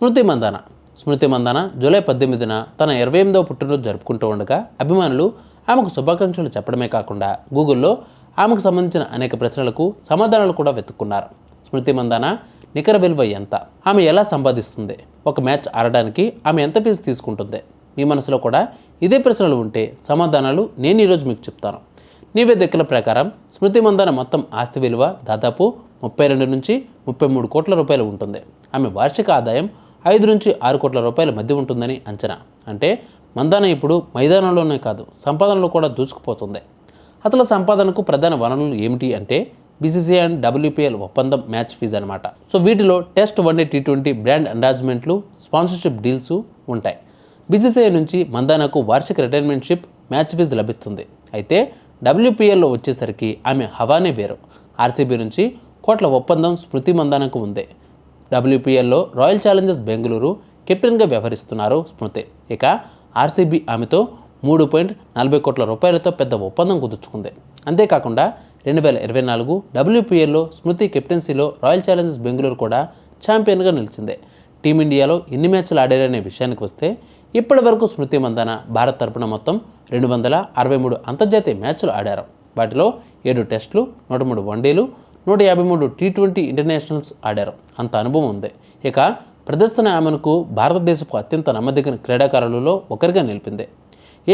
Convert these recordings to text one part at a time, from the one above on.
స్మృతి Mandhana. Smriti Mandhana July పద్దెనిమిదిన తన ఇరవై ఎనిమిదవ పుట్టినరోజు జరుపుకుంటూ ఉండగా అభిమానులు ఆమెకు శుభాకాంక్షలు చెప్పడమే కాకుండా గూగుల్లో ఆమెకు సంబంధించిన అనేక ప్రశ్నలకు సమాధానాలు కూడా వెతుక్కున్నారు. స్మృతి మందాన నికర విలువ ఎంత? ఆమె ఎలా సంపాదిస్తుంది? ఒక మ్యాచ్ ఆడడానికి ఆమె ఎంత ఫీజు తీసుకుంటుంది? మీ మనసులో కూడా ఇదే ప్రశ్నలు ఉంటే సమాధానాలు నేను ఈరోజు మీకు చెప్తాను. నివేదికల ప్రకారం స్మృతి మందాన మొత్తం ఆస్తి విలువ దాదాపు ముప్పై రెండు నుంచి ముప్పై మూడు కోట్ల రూపాయలు ఉంటుంది. ఆమె వార్షిక ఆదాయం ఐదు నుంచి ఆరు కోట్ల రూపాయల మధ్య ఉంటుందని అంచనా. అంటే మందాన ఇప్పుడు మైదానంలోనే కాదు సంపాదనలో కూడా దూసుకుపోతుంది. అసలు సంపాదనకు ప్రధాన వనరులు ఏమిటి అంటే బీసీసీఐ అండ్ డబ్ల్యూపీఎల్ ఒప్పందం మ్యాచ్ ఫీజు అనమాట సో వీటిలో test one day T twenty brand ఎండాజ్మెంట్లు sponsorship deals ఉంటాయి. బీసీసీఐ నుంచి మందానకు వార్షిక రిటైర్మెంట్షిప్ మ్యాచ్ ఫీజు లభిస్తుంది. అయితే డబ్ల్యూపీఎల్లో వచ్చేసరికి ఆమె హవానే వేరు. ఆర్సీబీ నుంచి కోట్ల ఒప్పందం స్మృతి మందానకు ఉంది. డబ్ల్యూపీఎల్లో రాయల్ ఛాలెంజర్స్ బెంగళూరు కెప్టెన్గా వ్యవహరిస్తున్నారు స్మృతి. ఇక ఆర్సీబీ ఆమెతో మూడు పాయింట్ నలభై కోట్ల రూపాయలతో పెద్ద ఒప్పందం కుదుర్చుకుంది. అంతేకాకుండా రెండు వేల ఇరవై నాలుగు డబ్ల్యూపీఎల్లో స్మృతి కెప్టెన్సీలో రాయల్ ఛాలెంజర్స్ బెంగళూరు కూడా ఛాంపియన్గా నిలిచింది. టీమిండియాలో ఎన్ని మ్యాచ్లు ఆడారనే విషయానికి వస్తే ఇప్పటి వరకు స్మృతి మందన భారత్ తరపున మొత్తం రెండు వందల అరవై మూడు అంతర్జాతీయ మ్యాచ్లు ఆడారు. వాటిలో ఏడు టెస్టులు నూట మూడు వన్డేలు నూట యాభై మూడు టీ ట్వంటీ ఇంటర్నేషనల్స్ ఆడారు. అంత అనుభవం ఉంది. ఇక ప్రదర్శన ఆమెకు భారతదేశపు అత్యంత నమ్మదగిన క్రీడాకారులలో ఒకరిగా నిలిపింది.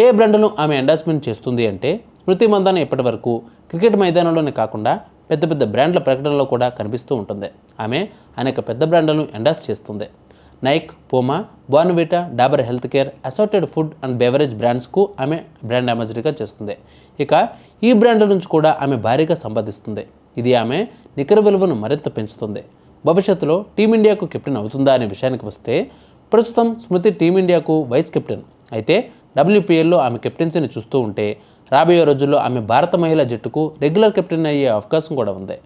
ఏ బ్రాండ్ను ఆమె ఎండార్స్మెంట్ చేస్తుంది అంటే స్మృతి మందాన ఇప్పటి వరకు క్రికెట్ మైదానంలోనే కాకుండా పెద్ద పెద్ద బ్రాండ్ల ప్రకటనలో కూడా కనిపిస్తూ ఉంటుంది. ఆమె అనేక పెద్ద బ్రాండ్లను ఎండార్స్ చేస్తుంది. Nike Puma Bournvita Dabur health care assorted food and beverage బ్రాండ్స్కు ఆమె బ్రాండ్ అంబాసిడర్గా చేస్తుంది. ఇక ఈ బ్రాండ్ల నుంచి కూడా ఆమె భారీగా సంపాదిస్తుంది. ఇది ఆమె నికర విలువను మరింత పెంచుతుంది. భవిష్యత్తులో టీమిండియాకు కెప్టెన్ అవుతుందా అనే విషయానికి వస్తే ప్రస్తుతం స్మృతి టీమిండియాకు వైస్ కెప్టెన్. అయితే డబ్ల్యూపీఎల్లో ఆమె కెప్టెన్సీని చూస్తూ ఉంటే రాబోయే రోజుల్లో ఆమె భారత మహిళా జట్టుకు రెగ్యులర్ కెప్టెన్ అయ్యే అవకాశం కూడా ఉంది.